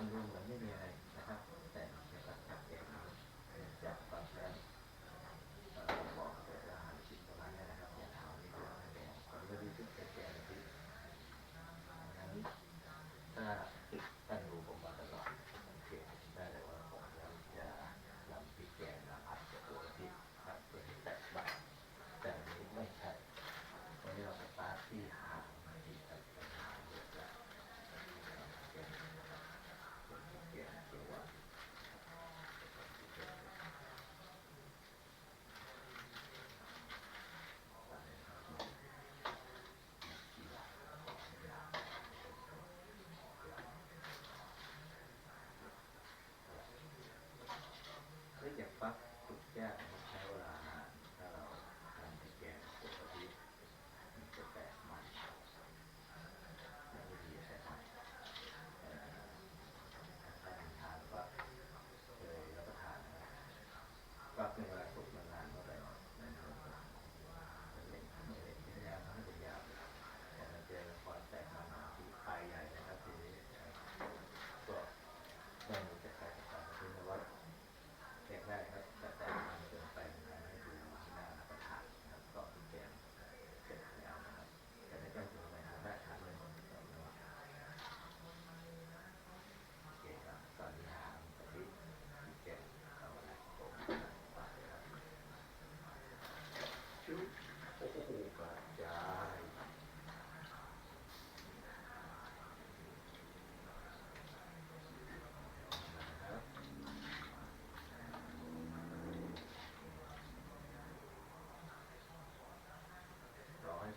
ความจริงมันไม่มีอะไร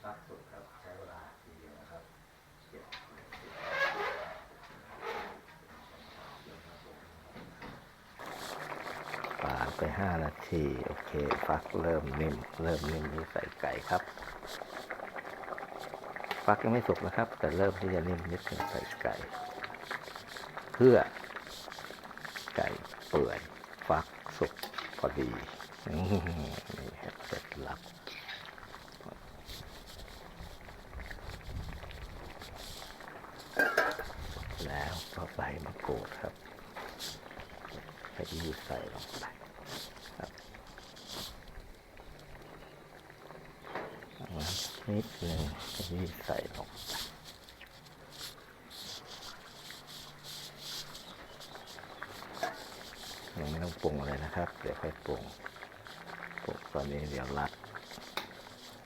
ฟักสุดครับใช้เวลาทีเดียวนะครับเก็บผ่านไปห้านาที โอเค ฟักเริ่มนิ่ม เริ่มนิ่มนี่ใส่ไก่ครับ ฟักยังไม่สุกนะครับ แต่เริ่มที่จะนิ่มนิดนึงใส่ไก่ เพื่อ ไก่เปื่อยฟักสุกพอดีนี่ครับเคล็ดลับ แล้วก็ใบมะกรูดครับขยี้ใส่ลงไปครับเอามา นิดหนึ่งขยี้ใส่ลงไปยังไม่ต้องปรุงอะไรนะครับ เดี๋ยวค่อยปรุงปรุงตอนนี้เดี๋ยวรัด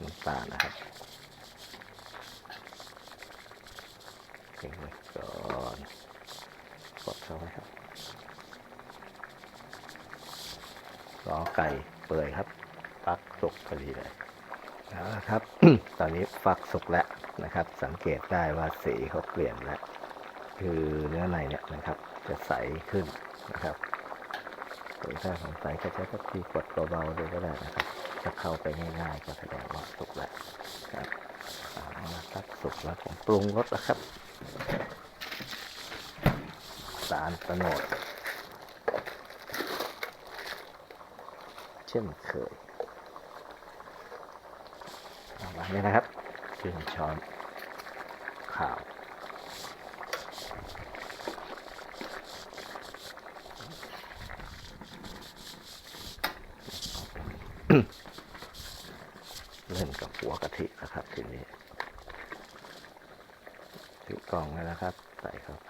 น้ำตาลนะครับเก็บไว้ก่อนกดเข้าไว้ครับรอไก่เปื่อยครับฟักสุกพอดีเลย เอาละครับ ตอนนี้ฟักสุกแล้วนะครับ สังเกตได้ว่าสีเขาเปลี่ยนแล้ว คือเนื้อในเนี่ยนะครับ จะใสขึ้นนะครับหรือถ้าสงสัยก็ใช้กะทิกดเบาๆเลยก็ได้นะครับจะเข้าไปง่ายๆก็แสดงว่าสุกแล้วครับเอาละครับสุกแล้วผมปรุงรสแล้วครับ สารตะโนดเช่นเคยประมาณ นี้นะครับครึ่งช้อนข้าวเล่นกับหัวกะทินะครับทีนี้ถือกล่องแล้วนะครับ ใส่เข้าไป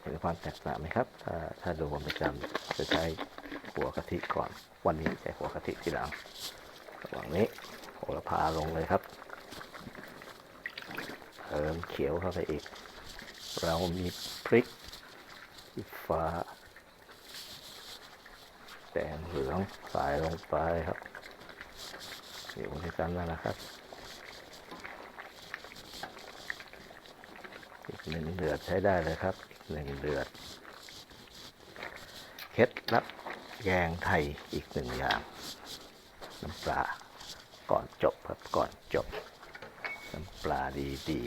เห็นความแตกต่างไหมครับ ถ้าถ้าดูผมประจำจะใช้หัวกะทิก่อน วันนี้ใช้หัวกะทิทีหลังระหว่างนี้ พาลงเลยครับเพิ่มเขียวเข้าไปอีก เรามีพริกฟ้า แดงเหลืองใส่ลงไปครับอยู่ด้วยกันแล้วนะครับ อีกหนึ่งเดือดใช้ได้เลยครับหนึ่งเดือด เคล็ดลับแกงไทยอีกหนึ่งอย่าง น้ำปลา ก่อนจบครับก่อนจบน้ำปลาดี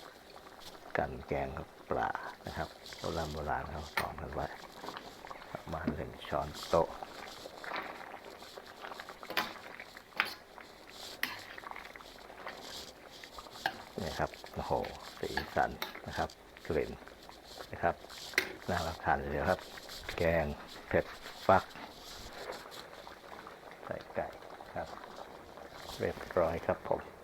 ๆ กันแกงกับปลานะครับโบราณโบราณเขาสอนกันไว้ประมาณหนึ่งช้อนโต๊ะนี่ครับโอ้โหสีสันนะครับกลิ่นนะครับน่ารับทานเลยครับ แกงเผ็ดฟัก ใส่ไก่ครับ เรียบร้อยครับผม